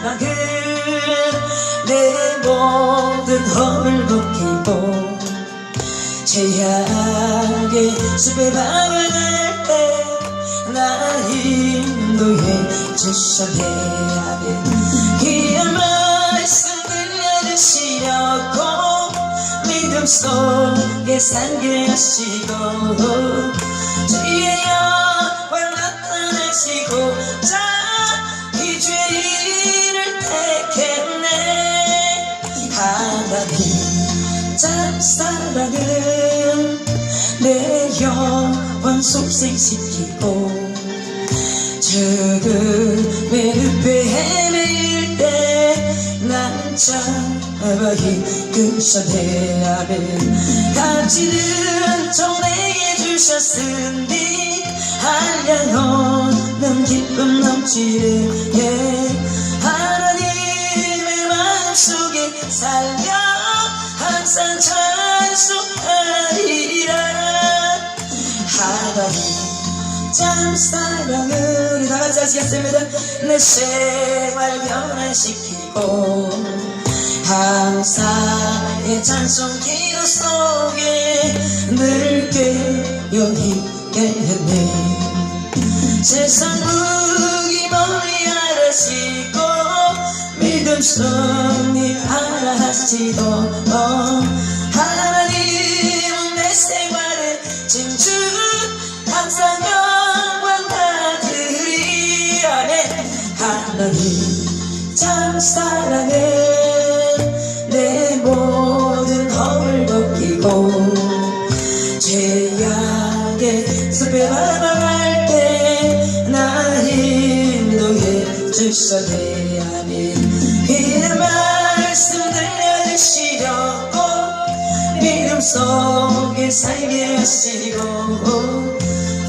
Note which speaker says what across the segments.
Speaker 1: 사랑은 내 모든 허물 벗기고 최악의 숲에 방황할 때나 인도해 주셔야 돼 귀한 말씀 들려주시려고 믿음 속에 살게 하시고 주의 영광 나타내시고 사랑은 내 영혼 속생시키고 죽음의 늪에 헤매일 때난 잡아 이끄셔내 아멘 값지는 종 내게 주셨으니 한량없는 기쁨 넘치네 하나님의 마음속에 살려 항상 찬송하리라 하나님 참 사랑을 우리 다 같이 하시겠습니다 내 생활 변화시키고 항상 의 찬송 기도 속에 늘 깨어있게 했네. 세상 무기 멀리 알으시고 믿음 속니 알아하시도록 하나님은 내 생활의 진주 항상 영광 받으리라네 하나님 참 사랑해. 내 모든 허물 벗기고 죄악의 숲에 바라할 때나 인도해 주셔내 속에 살게 하시고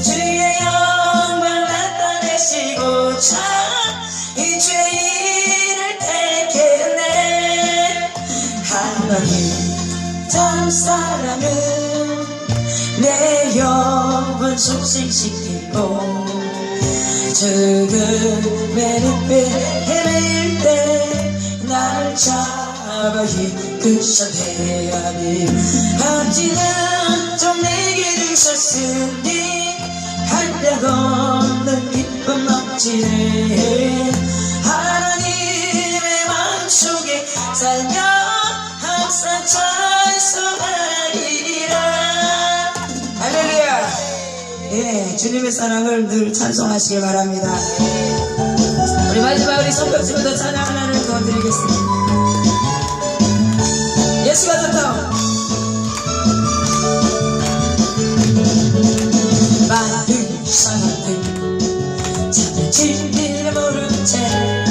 Speaker 1: 주의 영광 나타내시고 참이 죄인을 택했네. 하나님 참 사랑은 내 영혼 속생시키고 죽음의 늪에 헤매일 때날 잡아 이끄셔내 아멘 아지는 좀 내게 주셨으니 한량 없는 기쁨 넘치네. 하나님의 마음속에 살며 항상 찬송하리라. 할렐루야. 예, 주님의 사랑을 늘 찬송하시기 바랍니다. 우리 마지막 우리 손뼉치면서 찬양 하나를 더 드리겠습니다 예수가 좋다 많은 사람들 참을 진리를 모른 채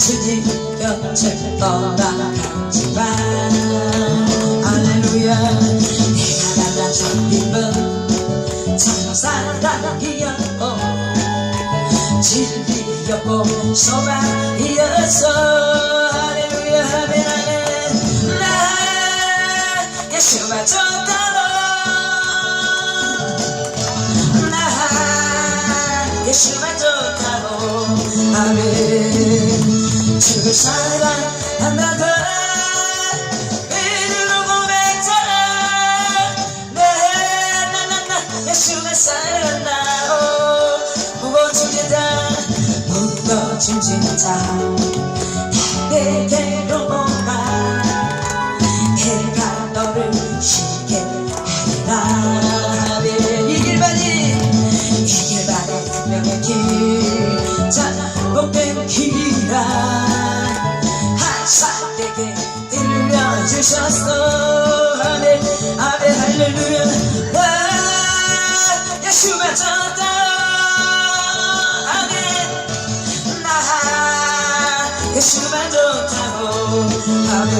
Speaker 1: 주님 곁을 떠나가지만 할렐루야 내가 만난 주님은 참 사랑 이었고 진리였고 소망이었어 할렐루야 아멘 좋다고. 나 예수만 좋다고 아멘 주 사랑 한다고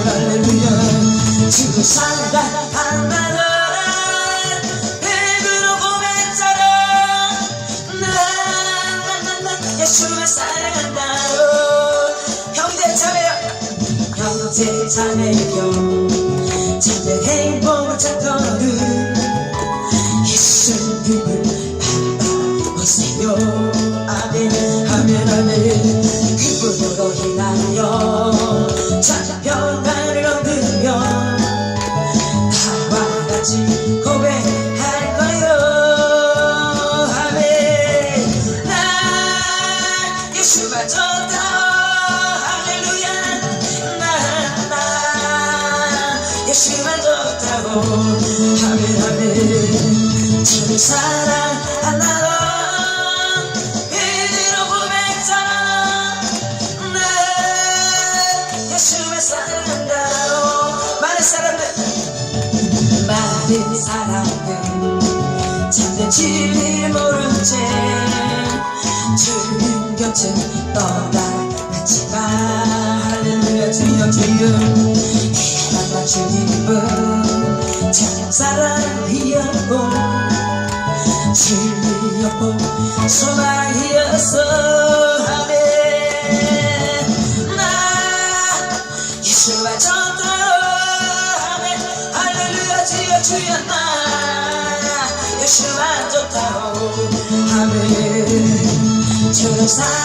Speaker 1: 할렐루야. 주 사랑한다는 입으로 고백하라 나나나나 예수만 사랑한다고 형제 자매요 형제 자매요 참된 행복을 찾거든. 예수님을 바라보세요. 아멘 아멘 아멘. 그분으로 힘 좋다. 할렐루야. 나나. 예수만 좋다고. 아멘 아멘. 주를 사랑한다고 이대로 고백잖아. 네. 예수만 사랑한다고 많은 사람들. 많은 사람들. 참된 진리를 모른 채 곁을 떠나갔지만 할렐루야 주여 주여 만난 주님은 참 사랑이었고 진리였고 소망이었어 주여 나 예수만 좋다고 아멘 주를 사랑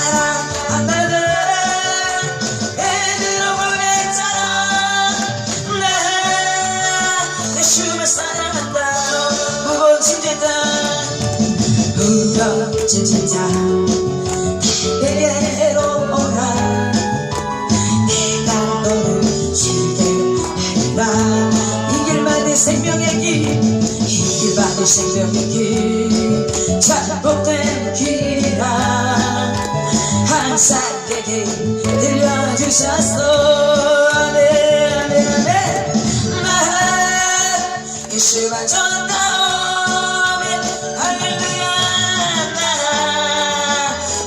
Speaker 1: 길만의 생명의 길 잘못된 길이라 항상 내게 들려주셨어 아멘 아멘 아멘 나 예수만 좋다 아멘 할렐루야 나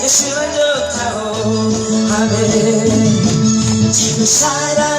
Speaker 1: 예수만 좋다고 아멘 주를 사랑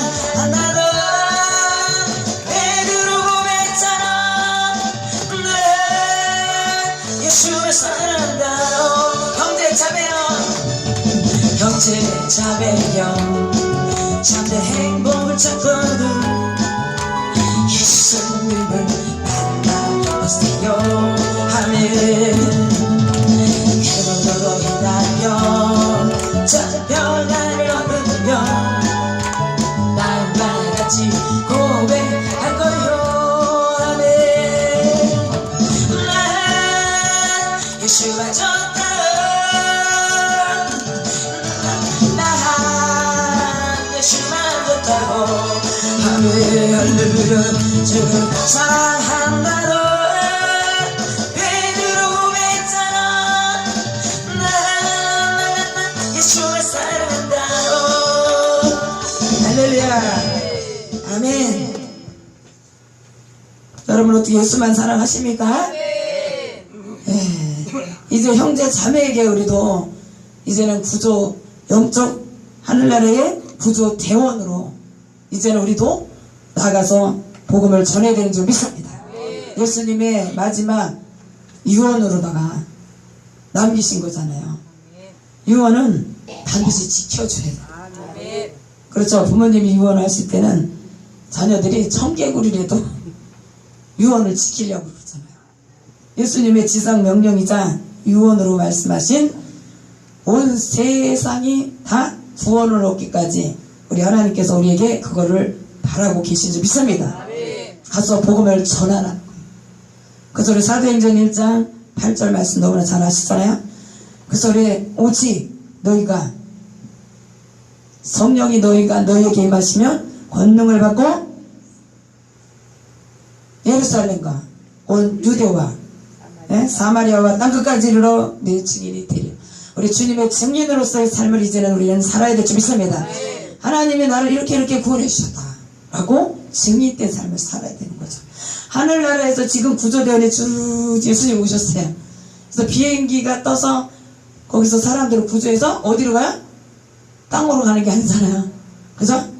Speaker 1: 할렐루야 아멘 여러분 어떻게 예수만 사랑하십니까? 예. 이제 형제 자매에게 우리도 이제는 구조 영적 하늘나라의 구조 대원으로 이제는 우리도 나가서 복음을 전해야 되는 줄 믿습니다. 예수님의 마지막 유언으로다가 남기신 거잖아요. 유언은 반드시 지켜줘야 돼요. 그렇죠. 부모님이 유언하실 때는 자녀들이 청개구리라도 유언을 지키려고 그러잖아요. 예수님의 지상 명령이자 유언으로 말씀하신 온 세상이 다 구원을 얻기까지 우리 하나님께서 우리에게 그거를 바라고 계신 줄 믿습니다. 가서 복음을 거예요. 그래서 우리 사도행전 1장 8절 말씀 너무나 잘 아시잖아요. 그래서 우리 오직 너희가 성령이 너희가 너희에게 임하시면 권능을 받고 예루살렘과 온 유대와 예? 사마리아와 땅끝까지 이르러 내 증인이 되리 우리 주님의 증인으로서의 삶을 이제는 우리는 살아야 될 줄 믿습니다 하나님이 나를 이렇게 이렇게 구원해 주셨다 라고 증인된 삶을 살아야 되는 거죠 하늘나라에서 지금 구조대원에 쭉 예수님 오셨어요 그래서 비행기가 떠서 거기서 사람들을 구조해서 어디로 가요? 땅으로 가는 게 아니잖아요 그죠?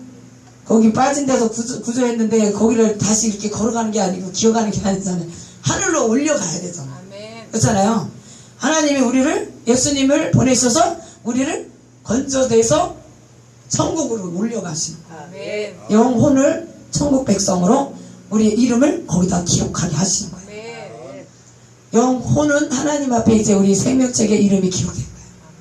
Speaker 1: 거기 빠진 데서 구조, 구조했는데 거기를 다시 이렇게 걸어가는 게 아니고 기어가는 게 아니잖아요. 하늘로 올려가야 되잖아.
Speaker 2: 아멘.
Speaker 1: 그렇잖아요. 하나님이 우리를 예수님을 보내셔서 우리를 건져내서 천국으로 올려가시는 거예요. 영혼을 천국 백성으로 우리의 이름을 거기다 기록하게 하시는 거예요.
Speaker 2: 아멘.
Speaker 1: 영혼은 하나님 앞에 이제 우리 생명책의 이름이 기록된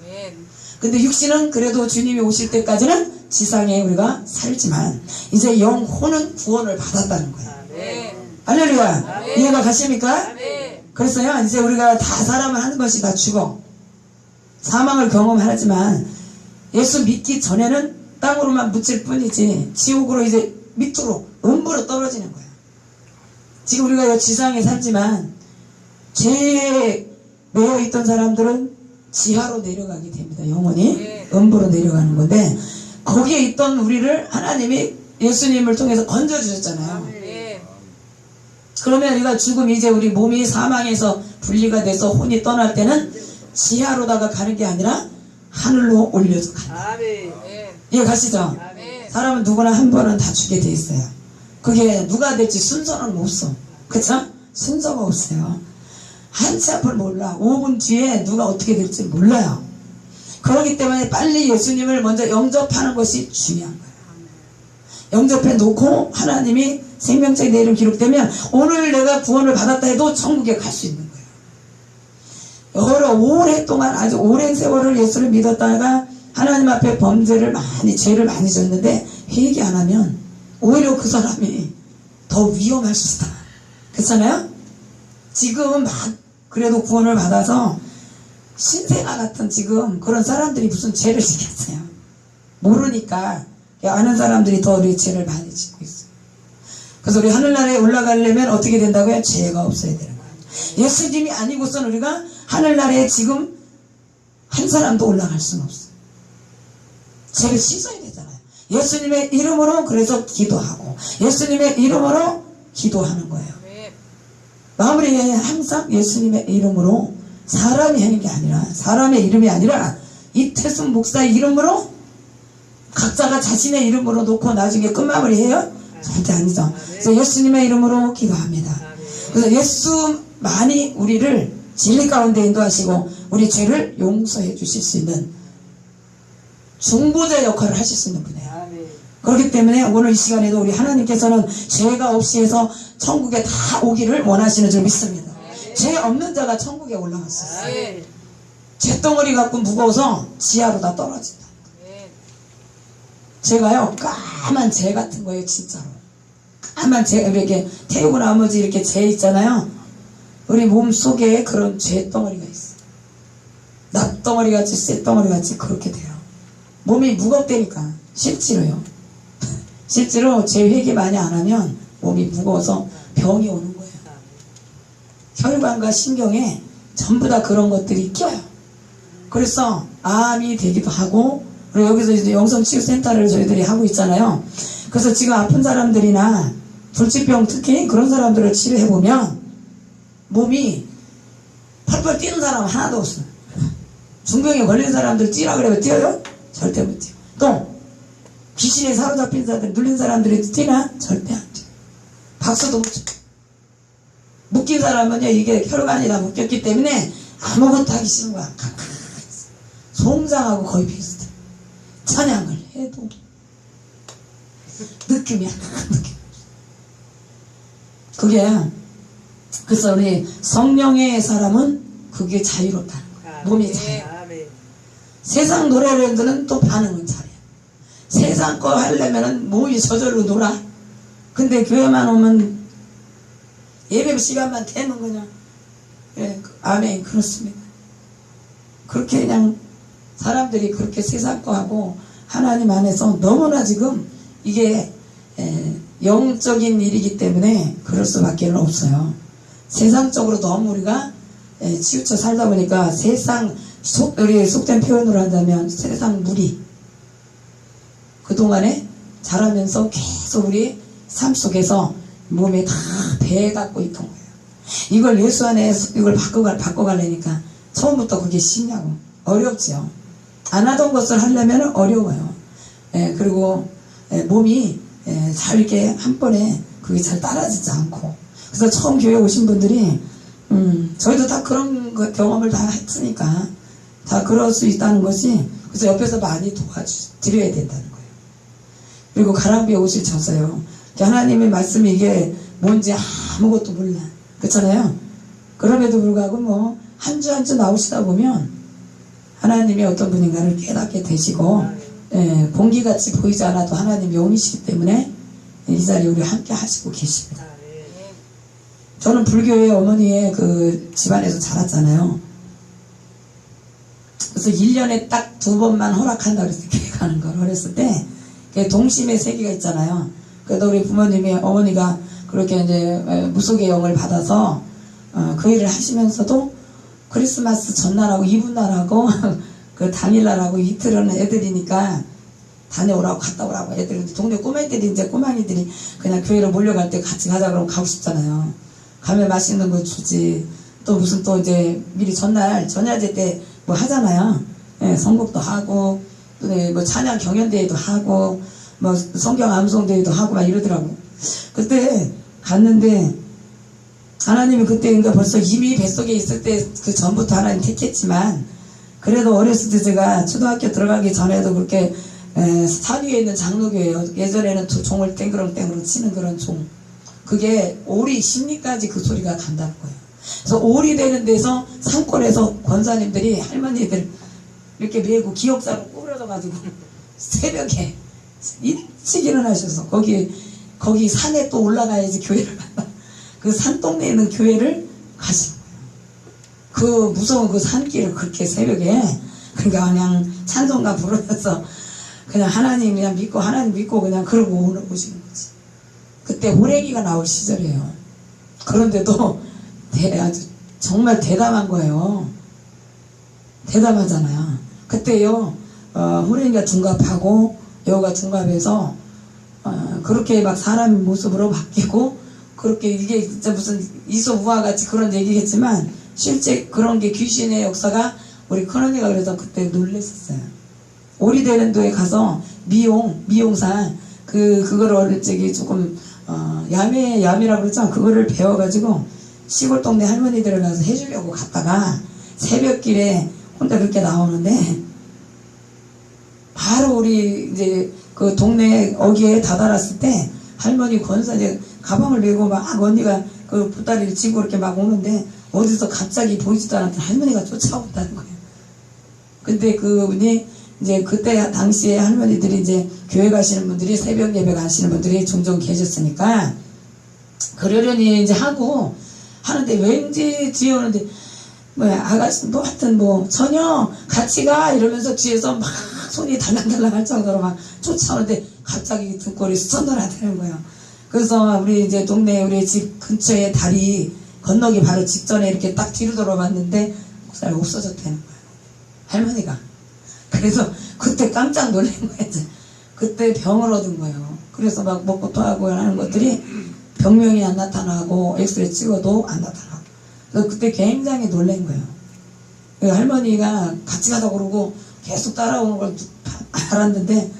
Speaker 1: 거예요. 근데 육신은 그래도 주님이 오실 때까지는 지상에 우리가 살지만 이제 영혼은 구원을 받았다는 거예요. 할렐루야. 이해가 가십니까? 그래서요, 이제 우리가 다 사람을 하는 것이 다 죽어. 사망을 경험하지만, 예수 믿기 전에는 땅으로만 묻힐 뿐이지 지옥으로 이제 밑으로 음부로 떨어지는 거야. 지금 우리가 이 지상에 살지만 죄에 매여 있던 사람들은 지하로 내려가게 됩니다. 영원히
Speaker 2: 네.
Speaker 1: 음부로 내려가는 건데 거기에 있던 우리를 하나님이 예수님을 통해서 건져 주셨잖아요.
Speaker 2: 네.
Speaker 1: 그러면 우리가 죽음 이제 우리 몸이 사망에서 분리가 돼서 혼이 떠날 때는 지하로다가 가는 게 아니라 하늘로 올려서 간다.
Speaker 3: 아멘.
Speaker 2: 네.
Speaker 1: 이해 가시죠?
Speaker 2: 네.
Speaker 1: 사람은 누구나 한 번은 다 죽게 돼 있어요. 그게 누가 될지 순서는 없어. 그쵸? 순서가 없어요. 한치 앞을 몰라. 5분 뒤에 누가 어떻게 될지 몰라요. 그렇기 때문에 빨리 예수님을 먼저 영접하는 것이 중요한 거예요. 영접해 놓고 하나님이 생명책 내 이름 기록되면 오늘 내가 구원을 받았다 해도 천국에 갈 수 있는 거예요. 여러 오랫동안 아주 오랜 세월을 예수를 믿었다가 하나님 앞에 범죄를 많이 죄를 많이 졌는데 회개 안 하면 오히려 그 사람이 더 위험할 수 있다. 그렇잖아요? 지금 막 그래도 구원을 받아서 신생아 같은 지금 그런 사람들이 무슨 죄를 지겠어요. 모르니까 아는 사람들이 더 우리 죄를 많이 짓고 있어요. 그래서 우리 하늘나라에 올라가려면 어떻게 된다고요? 죄가 없어야 되는 거예요. 예수님이 아니고선 우리가 하늘나라에 지금 한 사람도 올라갈 수는 없어요. 죄를 씻어야 되잖아요. 예수님의 이름으로 그래서 기도하고 예수님의 이름으로 기도하는 거예요.
Speaker 2: 네.
Speaker 1: 마무리에 항상 예수님의 이름으로 사람이 하는 게 아니라 사람의 이름이 아니라 이태순 목사의 이름으로 각자가 자신의 이름으로 놓고 나중에 끝마무리 해요? 절대 아니죠. 그래서 예수님의 이름으로 기도합니다. 그래서 예수만이 우리를 진리 가운데 인도하시고 우리 죄를 용서해 주실 수 있는 중보자 역할을 하실 수 있는 분이에요.
Speaker 3: 아멘.
Speaker 1: 그렇기 때문에 오늘 이 시간에도 우리 하나님께서는 죄가 없이 해서 천국에 다 오기를 원하시는 줄 믿습니다. 죄 없는 자가 천국에 올라갔어요.
Speaker 2: 네.
Speaker 1: 죄덩어리 갖고 무거워서 지하로 다 떨어진다.
Speaker 2: 네.
Speaker 1: 제가요 까만 재 같은 거예요 진짜로. 까만 재 이렇게 태우고 나머지 이렇게 재 있잖아요. 우리 몸 속에 그런 죄 덩어리가 있어. 납덩어리 같이 쇳덩어리 같이 그렇게 돼요. 몸이 무겁다니까 실제로요. 실제로 제 회개 많이 안 하면 몸이 무거워서 병이 오는 거예요. 혈관과 신경에 전부 다 그런 것들이 껴요. 그래서 암이 되기도 하고 그리고 여기서 이제 영성치유센터를 저희들이 하고 있잖아요. 그래서 지금 아픈 사람들이나 불치병 특히 그런 사람들을 치료해 보면 몸이 펄펄 뛰는 사람 하나도 없어요. 중병에 걸린 사람들 뛰라 그래도 뛰어요? 절대 못 뛰어. 또 귀신에 사로잡힌 사람들 눌린 사람들이 뛰나? 절대 안 뛰어. 박수도 못 쳐. 묶인 사람은요 이게 혈관이 다 묶였기 때문에 아무것도 하기 싫은 거야. 송장하고 거의 비슷해. 찬양을 해도 느낌이 하나 느낌. 그게 그래서 우리 성령의 사람은 그게 자유롭다는 거야. 몸이 자유. 세상 노래들은 또 반응은 잘해. 세상 거 하려면은 몸이 저절로 놀아. 근데 교회만 오면 예배 시간만 되면 그냥 예, 그- 아멘 그렇습니다. 그렇게 그냥 사람들이 그렇게 세상 거 하고 하나님 안에서 너무나 지금 이게 예, 영적인 일이기 때문에 그럴 수밖에 없어요. 세상적으로 너무 우리가 예, 치우쳐 살다 보니까 세상 속 우리 속된 표현으로 한다면 세상 무리 그동안에 자라면서 계속 우리 삶 속에서 몸에 다 배 갖고 있던 거예요. 이걸 예수 안에 이걸 바꿔갈, 바꿔가려니까 처음부터 그게 쉽냐고. 어렵죠. 안 하던 것을 하려면 어려워요. 예, 그리고 예, 몸이 예, 잘 이렇게 한 번에 그게 잘 따라지지 않고. 그래서 처음 교회 오신 분들이 음, 저희도 다 그런 거- 경험을 다 했으니까 다 그럴 수 있다는 것이 그래서 옆에서 많이 도와드려야 된다는 거예요. 그리고 가랑비에 옷을 젖어요. 하나님의 말씀이 이게 뭔지 아무것도 몰라. 그렇잖아요? 그럼에도 불구하고 뭐, 한 주 한 주 나오시다 보면, 하나님이 어떤 분인가를 깨닫게 되시고, 예, 공기같이 보이지 않아도 하나님 영이시기 때문에, 이 자리에 우리 함께 하시고 계십니다. 저는 불교의 어머니의 그 집안에서 자랐잖아요. 그래서 그래서 1년에 딱 두 번만 허락한다. 교회 가는 걸. 그랬을 때, 동심의 세계가 있잖아요. 그래도 우리 부모님이, 어머니가 그렇게 이제 에, 무속의 영을 받아서, 어, 그 일을 하시면서도 크리스마스 전날하고 이브날하고 그 당일날하고 이틀은 애들이니까 다녀오라고 갔다 오라고 애들이 동네 꼬마애들이 이제 꼬마이들이 그냥 교회로 몰려갈 때 같이 가자 그러면 가고 싶잖아요. 가면 맛있는 거 주지. 또 무슨 또 이제 미리 전날 전야제 때 뭐 하잖아요. 예, 선곡도 하고 또뭐 찬양 경연대회도 하고 뭐 성경 암송대회도 하고 막 이러더라고. 그때 갔는데 하나님이 그때인가 벌써 이미 뱃속에 있을 때 그 전부터 하나님 택했지만 그래도 어렸을 때 제가 초등학교 들어가기 전에도 그렇게 에, 산 위에 있는 장로교예요. 예전에는 두 종을 땡그렁땡그렁 치는 그런 종. 그게 오리 심리까지 그 소리가 간다는 거예요. 그래서 오리 되는 데서 산골에서 권사님들이 할머니들 이렇게 메고 기억사로 꾸부러져가지고 새벽에 일찍 일어나셔서 거기 거기 산에 또 올라가야지 교회를 간다. 그 산동네에 있는 교회를 가신 거예요. 그 무서운 그 산길을 그렇게 새벽에 그러니까 그냥 찬송가 부르면서 그냥 하나님 그냥 믿고 하나님 믿고 그냥 그러고 오시는 거지. 그때 호랭이가 나올 시절이에요. 그런데도 대- 아주 정말 대담한 거예요. 대담하잖아요. 그때요, 어, 호랭이가 둔갑하고 여우가 둔갑해서 어, 그렇게 막 사람 모습으로 바뀌고 그렇게 이게 진짜 무슨 이소우와 같이 그런 얘기겠지만 실제 그런 게 귀신의 역사가 우리 큰언니가 그래서 그때 놀랬었어요. 오리대련도에 가서 미용 미용사 그 그거를 저기 조금 어, 야매 야매라고 그러죠. 그거를 배워가지고 시골 동네 할머니들을 가서 해주려고 갔다가 새벽길에 혼자 그렇게 나오는데 바로 우리 이제 그 동네 어귀에 다다랐을 때 할머니 권사 이제 가방을 메고 막 언니가 그 보따리를 지고 이렇게 막 오는데 어디서 갑자기 보이지도 않았던 할머니가 쫓아온다는 거예요. 근데 그분이 이제 그때 당시에 할머니들이 이제 교회 가시는 분들이 새벽 예배 가시는 분들이 종종 계셨으니까 그러려니 이제 하고 하는데 왠지 오는데 뭐야 아가씨 뭐 하여튼 뭐 전혀 같이 가 이러면서 뒤에서 막 손이 달랑달랑 할 정도로 막 쫓아오는데 갑자기 등골이 서늘하다는 거예요. 그래서 우리 이제 동네 우리 집 근처에 다리 건너기 바로 직전에 이렇게 딱 뒤로 돌아봤는데 그 사람이 없어졌다는 거예요. 할머니가. 그래서 그때 깜짝 놀란 거예요. 그때 병을 얻은 거예요. 그래서 막 먹고 토하고 하는 것들이 병명이 안 나타나고 엑스레이 찍어도 안 나타나고. 그래서 그때 굉장히 놀란 거예요. 그 할머니가 같이 가자 그러고 계속 따라오는 걸 알았는데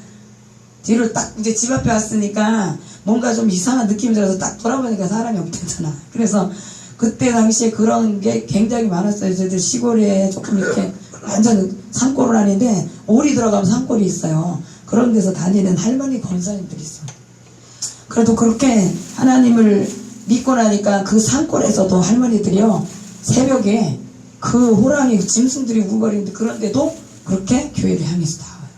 Speaker 1: 뒤를 딱 이제 집 앞에 왔으니까 뭔가 좀 이상한 느낌이 들어서 딱 돌아보니까 사람이 없대잖아. 그래서 그때 당시에 그런 게 굉장히 많았어요. 저희들 시골에 조금 이렇게 완전 산골은 아닌데 오리 들어가면 산골이 있어요. 그런 데서 다니는 할머니 권사님들이 있어요. 그래도 그렇게 하나님을 믿고 나니까 그 산골에서도 할머니들이요 새벽에 그 호랑이 짐승들이 우거리는데 그런데도 그렇게 교회를 향해서 나와요.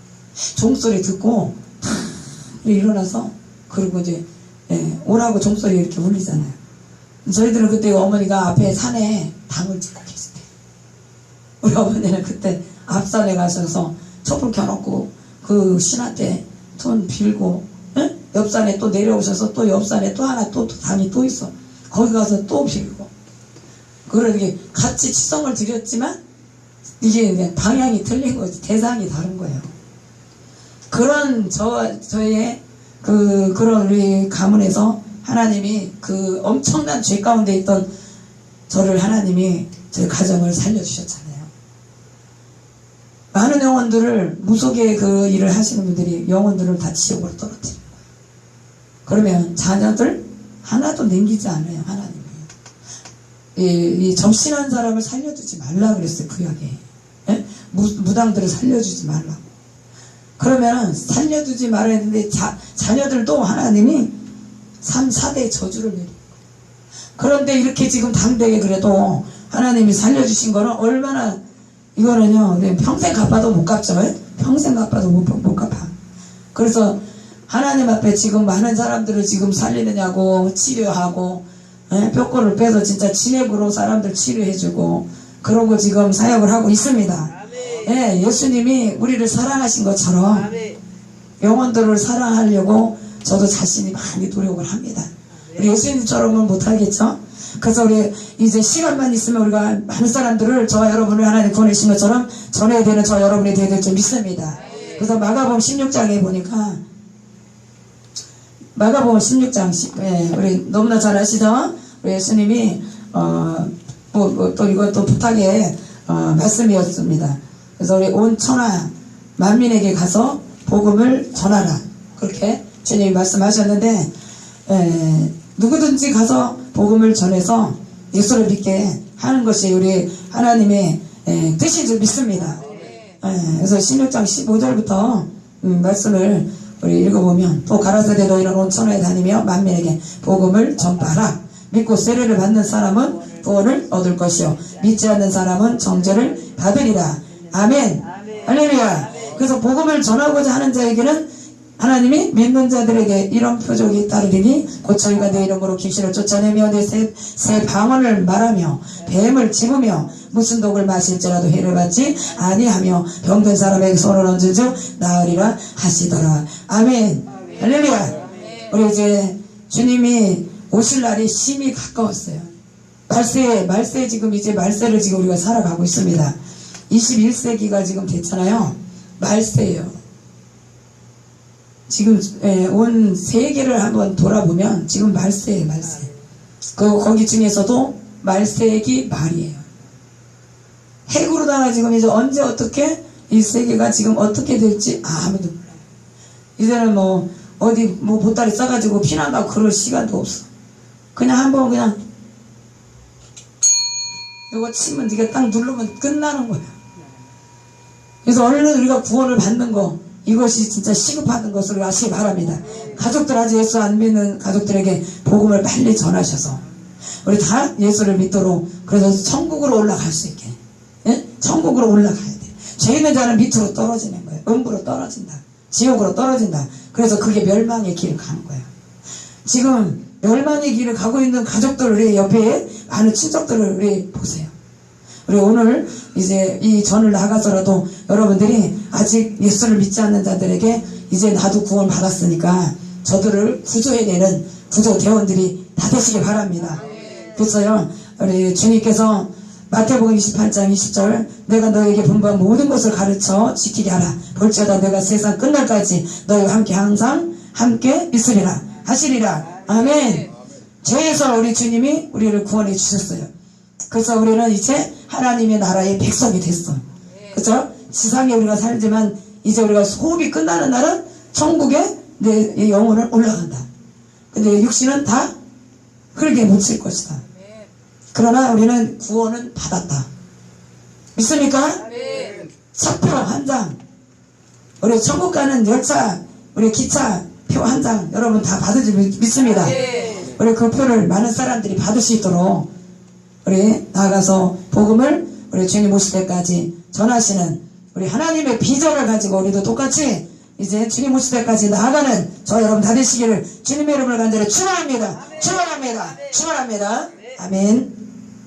Speaker 1: 종소리 듣고 탁 일어나서 그리고 이제 예, 오라고 종소리 이렇게 울리잖아요. 저희들은 그때 어머니가 앞에 산에 당을 찍고 계실 때 우리 어머니는 그때 앞산에 가셔서 촛불 켜놓고 그 신한테 돈 빌고 예? 옆산에 또 내려오셔서 또 옆산에 또 하나 또, 또 당이 또 있어 거기 가서 또 빌고 그러게 같이 치성을 드렸지만 이게 그냥 방향이 틀린 거지 대상이 다른 거예요. 그런 저 저의 그 그런 우리 가문에서 하나님이 그 엄청난 죄 가운데 있던 저를 하나님이 제 가정을 살려주셨잖아요. 많은 영혼들을 무속의 그 일을 하시는 분들이 영혼들을 다 지옥으로 거예요. 그러면 자녀들 하나도 남기지 않아요 하나님이. 이, 이 접신한 사람을 살려두지 말라 그랬어요 구약에. 예? 무, 무당들을 살려주지 말라고. 그러면 살려두지 말아야 되는데 자, 자녀들도 하나님이 3, 4대 저주를 내리고 그런데 이렇게 지금 당대에 그래도 하나님이 살려주신 거는 얼마나 이거는요 네, 평생 갚아도 못 갚죠 예? 평생 갚아도 못, 못 갚아 그래서 하나님 앞에 지금 많은 사람들을 지금 살리느냐고 치료하고 예? 뼈골을 빼서 진짜 치맥으로 사람들 치료해주고 그러고 지금 사역을 하고 있습니다 예, 예수님이 우리를 사랑하신 것처럼. 영혼들을 사랑하려고 저도 자신이 많이 노력을 합니다. 우리 예수님처럼은 못하겠죠? 그래서 우리 이제 시간만 있으면 우리가 많은 사람들을 저와 여러분을 하나님 보내신 것처럼 전해야 되는 저와 여러분이 되야 될 줄 믿습니다. 그래서 마가복음 16장에 보니까 마가복음 16장 예, 우리 너무나 잘 아시죠? 우리 예수님이 어뭐또 이건 또 부탁의 어, 말씀이었습니다. 그래서 우리 온 천하 만민에게 가서 복음을 전하라 그렇게 주님이 말씀하셨는데 에, 누구든지 가서 복음을 전해서 예수를 믿게 하는 것이 우리 하나님의 에, 뜻인 줄 믿습니다. 에, 그래서 16장 15절부터 음, 말씀을 우리 읽어보면 또 가라사대 너희는 온 천하에 다니며 만민에게 복음을 전파하라. 믿고 세례를 받는 사람은 구원을 얻을 것이요. 믿지 않는 사람은 정죄를 받으리라. 아멘. 할렐루야. 그래서 복음을 전하고자 하는 자에게는 하나님이 믿는 자들에게 이런 표적이 따르리니 곧 저희가 내 이름으로 귀신을 쫓아내며 내새 새 방언을 말하며 뱀을 집으며 무슨 독을 마실지라도 해를 받지 아니하며 병든 사람에게 손을 얹은 즉 나으리라 하시더라. 아멘. 할렐루야. 우리 이제 주님이 오실 날이 심히 가까웠어요. 말세 말세 지금 이제 말세를 지금 우리가 살아가고 있습니다. 21세기가 지금 됐잖아요. 말세예요 지금 예, 온 세계를 한번 돌아보면 지금 말세예요 말세. 그 거기 중에서도 말세기 말이에요. 핵으로다가 지금 이제 언제 어떻게 이 세계가 지금 어떻게 될지 아무도 몰라요. 이제는 뭐 어디 뭐 보따리 싸가지고 피난 가고 그럴 시간도 없어. 그냥 한번 그냥 이거 치면 네가 딱 누르면 끝나는 거야. 그래서 얼른 우리가 구원을 받는 거 이것이 진짜 시급하는 것을 아시기 바랍니다. 가족들 아직 예수 안 믿는 가족들에게 복음을 빨리 전하셔서 우리 다 예수를 믿도록 그래서 천국으로 올라갈 수 있게 예? 천국으로 올라가야 돼. 죄 있는 자는 밑으로 떨어지는 거예요. 음부로 떨어진다. 지옥으로 떨어진다. 그래서 그게 멸망의 길을 가는 거예요. 지금 멸망의 길을 가고 있는 가족들 우리 옆에 많은 친척들을 우리 보세요. 우리 오늘 이제 이 전을 나가서라도 여러분들이 아직 예수를 믿지 않는 자들에게 이제 나도 구원 받았으니까 저들을 구조해내는 구조 대원들이 다 되시길 바랍니다. 그래서요, 우리 주님께서 마태복음 28장 20절 내가 너에게 분부한 모든 것을 가르쳐 지키게 하라. 볼지어다 내가 세상 끝날까지 너희와 함께 항상 함께 있으리라 하시리라. 아멘. 죄에서 우리 주님이 우리를 구원해 주셨어요. 그래서 우리는 이제 하나님의 나라의 백성이 됐어. 그죠? 지상에 우리가 살지만 이제 우리가 호흡이 끝나는 날은 천국에 내 영혼을 올라간다. 근데 육신은 다 흙에 묻힐 것이다. 그러나 우리는 구원은 받았다. 믿습니까? 차표 한 장. 우리 천국 가는 열차, 우리 기차 표 한 장 여러분 다 받으지 믿- 믿습니다. 우리 그 표를 많은 사람들이 받을 수 있도록 우리 나가서 복음을 우리 주님 오실 때까지 전하시는 우리 하나님의 비전을 가지고 우리도 똑같이 이제 주님 오실 때까지 나아가는 저 여러분 다 되시기를 주님의 이름을 간절히 축원합니다. 축원합니다. 축원합니다. 아멘.